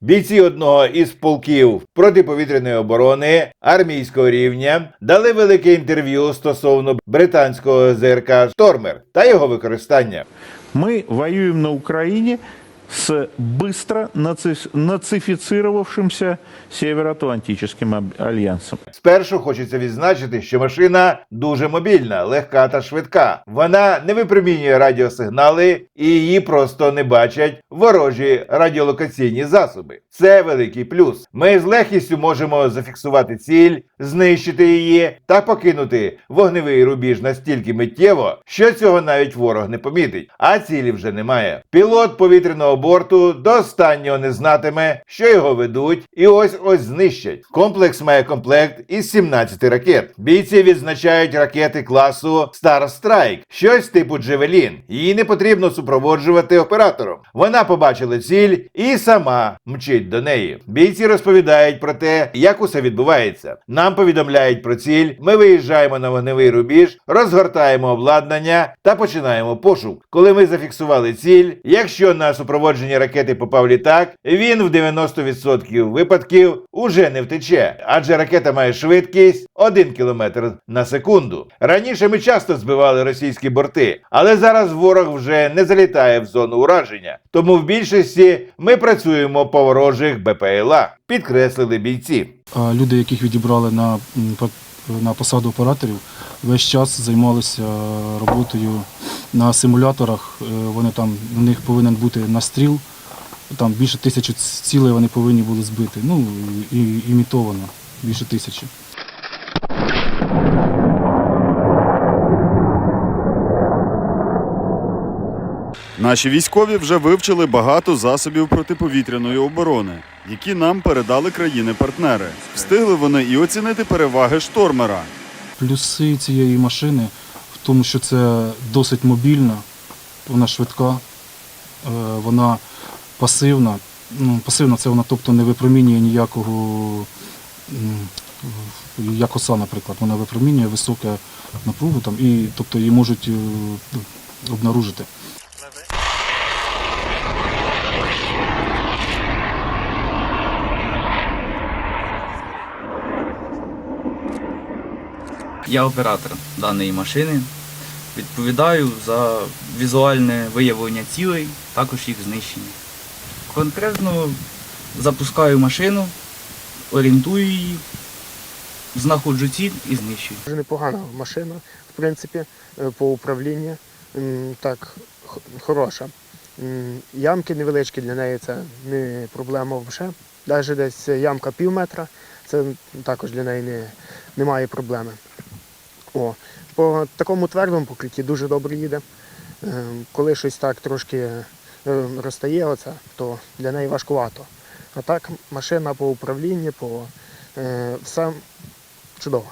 Бійці одного із полків протиповітряної оборони армійського рівня дали велике інтерв'ю стосовно британського ЗРК Штормер та його використання. Ми воюємо на Украине с быстро наци- нацифицировавшимся Североатлантическим альянсом. Спершу хочеться відзначити, що машина дуже мобільна, легка та швидка. Вона не випромінює радіосигнали і її просто не бачать ворожі радіолокаційні засоби. Це великий плюс. Ми з легкістю можемо зафіксувати ціль, знищити її та покинути вогневий рубіж настільки миттєво, що цього навіть ворог не помітить, а цілі вже немає. Пілот повітряного борту до останнього не знатиме, що його ведуть, і ось ось знищать. Комплекс має комплект із 17 ракет. Бійці відзначають ракети класу Star Strike, щось типу Джевелін. Її не потрібно супроводжувати оператором. Вона побачила ціль і сама мчить до неї. Бійці розповідають про те, як усе відбувається. Нам повідомляють про ціль. Ми виїжджаємо на вогневий рубіж, розгортаємо обладнання та починаємо пошук. Коли ми зафіксували ціль, якщо на супроводженні ракети попав літак, він в 90% випадків уже не втече, адже ракета має швидкість 1 км на секунду. Раніше ми часто збивали російські борти, але зараз ворог вже не залітає в зону ураження. Тому в більшості ми працюємо по ворожих БПЛА, підкреслили бійці. Люди, яких відібрали на, на посаду операторів, весь час займалися роботою на симуляторах. Е, Вони там у них повинен бути настріл. Там більше тисячі цілей вони повинні були збити. Ну і імітовано більше тисячі. Наші військові вже вивчили багато засобів протиповітряної оборони, які нам передали країни-партнери. Встигли вони і оцінити переваги штормера. Плюси цієї машини в тому, що це досить мобільна, вона швидка, е, вона пасивна. Ну, пасивна це вона тобто не випромінює ніякого, як оса, наприклад, вона випромінює високе напругу там, і тобто її можуть е, обнаружити. Я оператор даної машини. Відповідаю за візуальне виявлення цілей, також їх знищення. Конкретно запускаю машину, орієнтую її, знаходжу ціль і знищую. Дуже непогана машина, в принципі, е, по управлінню. Так, хороша. Ямки невеличкі для неї це не проблема взагалі. Навіть десь ямка пів метра, це також для неї не, немає проблеми. О, по такому твердому покритті дуже добре їде. Е, Коли щось так трошки е, розтає, оце, то для неї важкувато. А так машина по управлінню, по е, все чудово.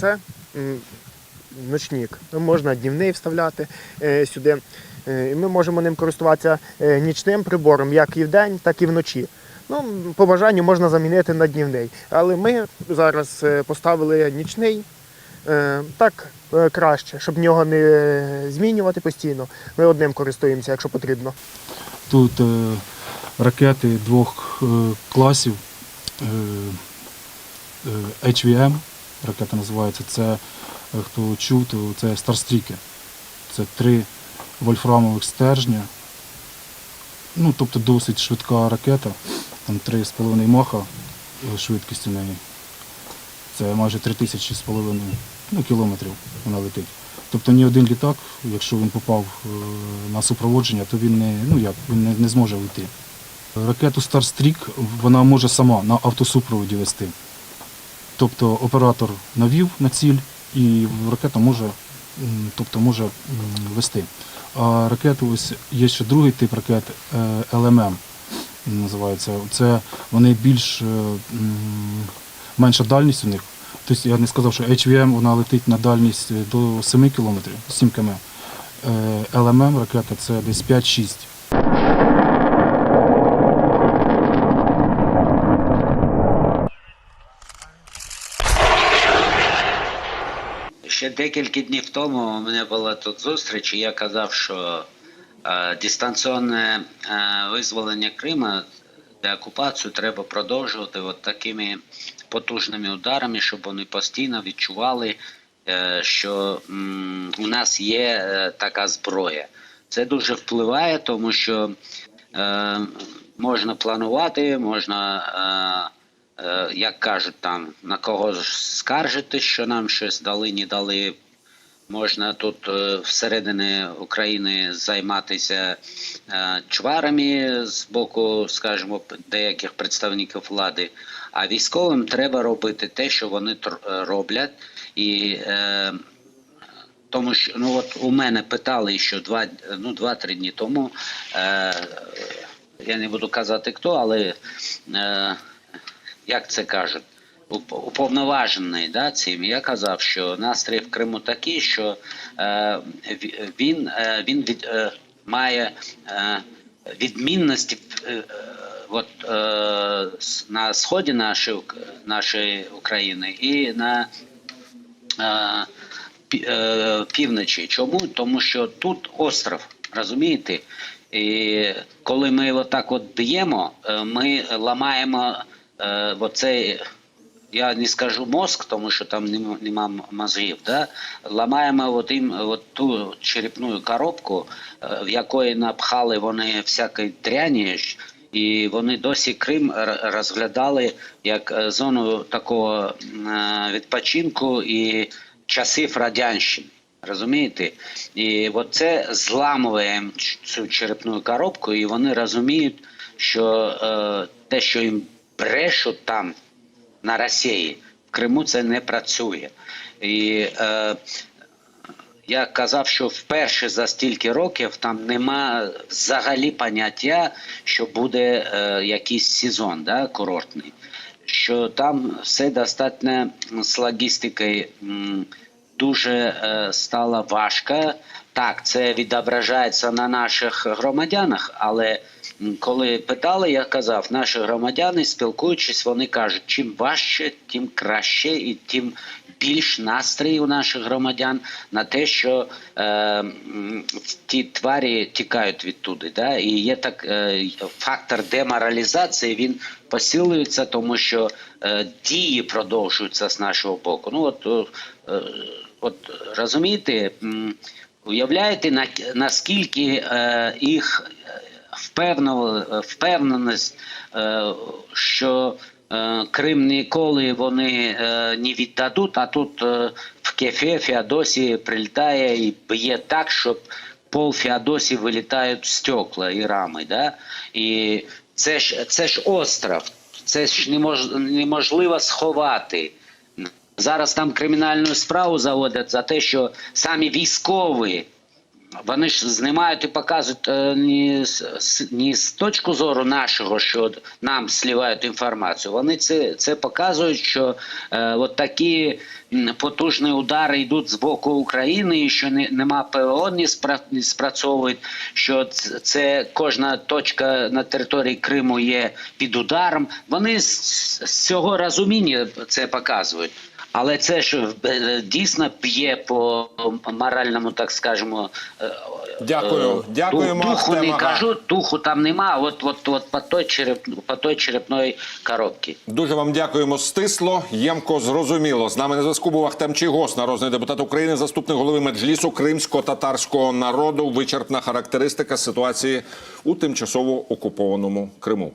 Це ночник. Ну, Можна днівний вставляти сюди. І ми можемо ним користуватися нічним прибором, як і вдень, так і вночі. Ну, по бажанню можна замінити на днівний. Але ми зараз поставили нічний. Е, Так е, краще, щоб нього не змінювати постійно. Ми одним користуємося, якщо потрібно. Тут е, ракети двох класів HVM, ракета називається, це хто чув, то це Старстріки. Це три вольфрамових стержня. Ну, тобто досить швидка ракета, там 3,5 маха швидкість у неї. Це майже 3000 з половиною ну, кілометрів вона летить. Тобто ні один літак, якщо він попав е, на супроводження, то він не, ну як, він не, не зможе вийти. Ракету Starstreak вона може сама на автосупроводі вести. Тобто оператор навів на ціль і ракета може, тобто може вести. А ракети ось є ще другий тип ракет е, LMM називається. Це вони більш е, менша дальність у них. Тобто я не сказав, що HVM вона летить на дальність е, до 7 км, 7 км. LMM ракета це десь 5-6. Ще декілька днів тому у мене була тут зустріч, і я казав, що е, дистанційне е, визволення Криму деокупацію треба продовжувати от такими потужними ударами, щоб вони постійно відчували, е, що у нас є е, така зброя. Це дуже впливає, тому що е, можна планувати, можна, як кажуть, там на кого скаржити, що нам щось дали, не дали. Можна тут е, всередині України займатися е, чварами з боку, скажімо, деяких представників влади. А військовим треба робити те, що вони е, роблять. І е, тому що ну от у мене питали ще два ну два-три дні тому. Е, я не буду казати хто, але е, як це кажуть, уповноважений да, цим. Я казав, що настрій в Криму такий, що е, він, е, він від, е, має е, відмінності. е, е, От е, на сході нашої, нашої України і на е, е, півночі. Чому? Тому що тут остров, розумієте? І коли ми отак от б'ємо, е, ми ламаємо оцей, я не скажу мозк, тому що там нема, мозгів, да? ламаємо от їм, от ту черепну коробку, е, в якої напхали вони всякої дряні, і вони досі Крим розглядали як е, зону такого е, відпочинку і часів радянщини. Розумієте? І от це зламує цю черепну коробку, і вони розуміють, що е, те, що їм брешуть там на Росії, в Криму це не працює. І е, я казав, що вперше за стільки років там нема взагалі поняття, що буде е, якийсь сезон да, курортний. Що там все достатньо з логістикою дуже е, стало важко. Так, це відображається на наших громадянах, але коли питали, я казав, наші громадяни, спілкуючись, вони кажуть, чим важче, тим краще і тим більш настрій у наших громадян на те, що е, ті тварі тікають відтуди. Да? І є так е, фактор деморалізації, він посилюється, тому що е, дії продовжуються з нашого боку. Ну от, е, от розумієте, уявляєте, наскільки е, їх впевненість, е, що е, Крим ніколи вони е, не віддадуть, а тут е, в Кефе Феодосії прилітає і б'є так, щоб пол Феодосії вилітають стекла і рами. Да? І це ж, це ж остров, це ж немож, неможливо сховати. Зараз там кримінальну справу заводять за те, що самі військові вони ж знімають і показують е, не, з- не з точки зору нашого, що нам слівають інформацію. Вони це, це показують, що е, от такі потужні удари йдуть з боку України, і що не, нема ПВО, не, спра, не спрацьовують, що це кожна точка на території Криму є під ударом. Вони з, з цього розуміння це показують. Але це ж е, дійсно б'є по моральному, так скажемо. е, Дякую. е, Дякуємо, Духу не кажу, духу там нема. От, от, от по той череп, по той черепної коробці. Дуже вам дякуємо. Стисло, ємко, зрозуміло. З нами на зв'язку був Ахтем Чийгос, народний депутат України, заступник голови меджлісу кримсько-татарського народу. Вичерпна характеристика ситуації у тимчасово окупованому Криму.